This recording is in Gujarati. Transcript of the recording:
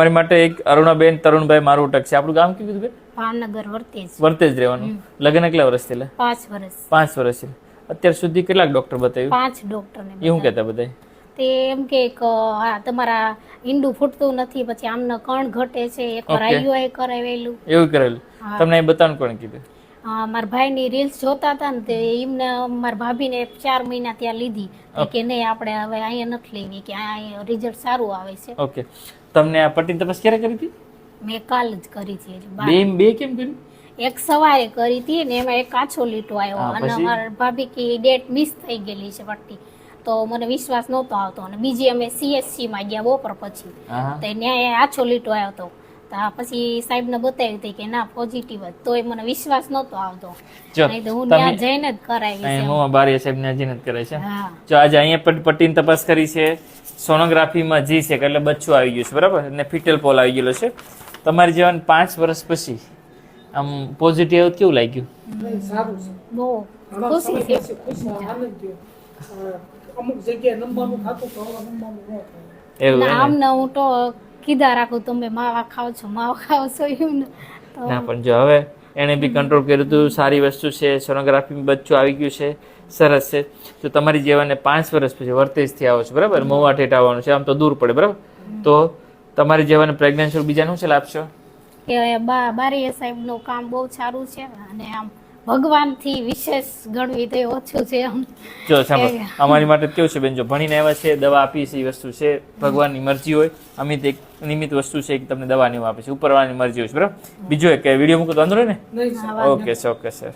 મારી માટે એક અરુણાબેન તરુણભાઈ મારું ટક છે. આપણું ગામ કયું કીધું ભાવનગર વર્તેજ. વર્તેજ રહેવાનું. લગ્ન કેટલા વર્ષ થયેલા? પાંચ વર્ષ. પાંચ વર્ષ છે. અત્યાર સુધી કેટલાક ડોક્ટર બતાવ્યું? પાંચ ડોક્ટર ને એ શું કહેતા બધા તે એમ કે કે તમારા ઈંડું ફૂટતું નથી પછી આમના કણ ઘટે છે. Okay. આઈયુઆઈ કરાવેલું એવું કરેલું. તમને એ બતાવવાનું કોણ કીધું? મારા ભાઈની રીલ્સ જોતા હતા ને તે એમને મારા ભાભીને ચાર મહિના ત્યાં લીધી. કે નહીં આપણે હવે અહીંયા નથી લેવી કે અહીંયા રિઝલ્ટ સારું આવે છે. ઓકે. તમને આ પટ્ટી તપાસ ક્યારે કરી હતી? મેં કાલ જ કરી હતી બે બે કેમ કર્યું એક સવારે કરી હતી ને એમાં એક કાચો લીટો આવ્યો અને મારા ભાભી કે ડેટ મિસ થઈ ગયેલી છે પટ્ટી તો મને વિશ્વાસ નહોતો આવતો. અને બીજી અમે સીએસસી માં ગયા બપોર પછી. તો ન્યાય આછો લીટો આવ્યો હતો. તો પછી સાહેબને બતાવી હતી કે ના પોઝિટિવ જ તોય મને વિશ્વાસ નહોતો આવતો. નહીં તો હું તમે ત્યાં જઈને જ કરાવી અહીંયા મોમાં બારીયા સાહેબને જઈને જ કરે છે. જો આજે અહીંયા પણ પટ્ટીની તપાસ કરી છે. સોનોગ્રાફીમાં જી છે એટલે બચ્ચું આવી ગયું છે બરાબર? અને ફિટલ પોલ આવી ગયેલો છે. તમારી જીવન પાંચ વર્ષ પછી આમ પોઝિટિવ કેવું લાગ્યું? બહુ ખુશી છે. અમુક જગ્યાએ નંબરનું ખાતું તો નંબરનું ન થાય. એવું આમ ન ને? હું તો કીધા રાખું તમે માવા ખાવ છો માવા ખાવ છો એમ ને. ના પણ જો હવે એણે બી કંટ્રોલ કર્યું હતું સારી વસ્તુ છે સોનોગ્રાફી બચ્ચું આવી ગયું છે સરસ છે. તો તમારી જેવાને પાંચ વર્ષ પછી વર્તેજથી આવો છો બરાબર? મોવા ઠેઠ આવવાનું છે આમ તો દૂર પડે બરાબર? તો તમારી જેવાને પ્રેગ્નન્સી બીજાનું છે આપશો કે બા બારીએ સાહેબનું કામ બહુ સારું છે અને આમ ભગવાનથી વિશેષ ગણવી તો ઓછું છે આમ જો સાંભળો. અમારી માટે કેવું છે બેન જો ભણીને આવ્યા છે દવા આપી છે એ વસ્તુ છે ભગવાનની મરજી હોય અમિત એક નિમિત્ત વસ્તુ છે કે તમને દવાની આપે છે ઉપરવાળાની મરજી હોય છે બરાબર? બીજો એક વીડિયો મૂકો તો વાંધો ને? Okay sir okay sir